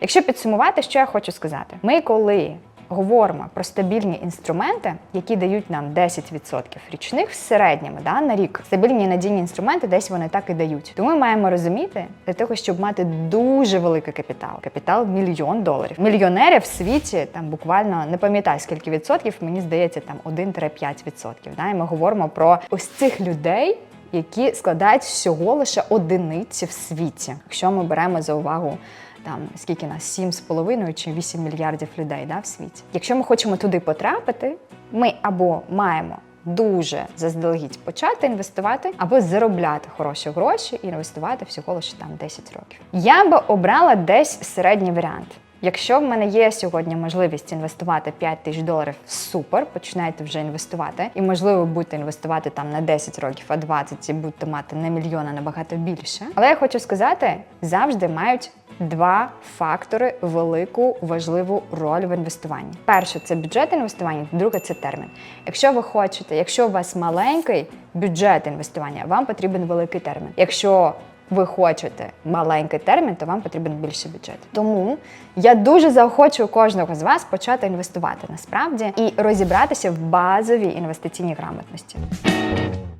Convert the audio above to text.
Якщо підсумувати, що я хочу сказати, ми коли говоримо про стабільні інструменти, які дають нам 10% річних в середньому да, на рік, стабільні надійні інструменти десь вони так і дають. Тому ми маємо розуміти для того, щоб мати дуже великий капітал, капітал мільйон доларів. Мільйонерів в світі там буквально не пам'ятаю скільки відсотків, мені здається, там 1-5 відсотків. Да? І ми говоримо про ось цих людей. Які складають всього лише одиниці в світі, якщо ми беремо за увагу там скільки нас 7,5 чи 8 мільярдів людей да, в світі. Якщо ми хочемо туди потрапити, ми або маємо дуже заздалегідь почати інвестувати, або заробляти хороші гроші і інвестувати всього лише там 10 років. Я би обрала десь середній варіант. Якщо в мене є сьогодні можливість інвестувати 5 тисяч доларів, супер, починайте вже інвестувати. І можливо будете інвестувати там на 10 років, а 20 і будете мати не мільйон, а набагато більше. Але я хочу сказати, завжди мають два фактори велику важливу роль в інвестуванні. Перше це бюджет інвестування, друге це термін. Якщо ви хочете, якщо у вас маленький бюджет інвестування, вам потрібен великий термін. Якщо ви хочете маленький термін, то вам потрібен більший бюджет. Тому я дуже заохочую кожного з вас почати інвестувати насправді і розібратися в базовій інвестиційній грамотності.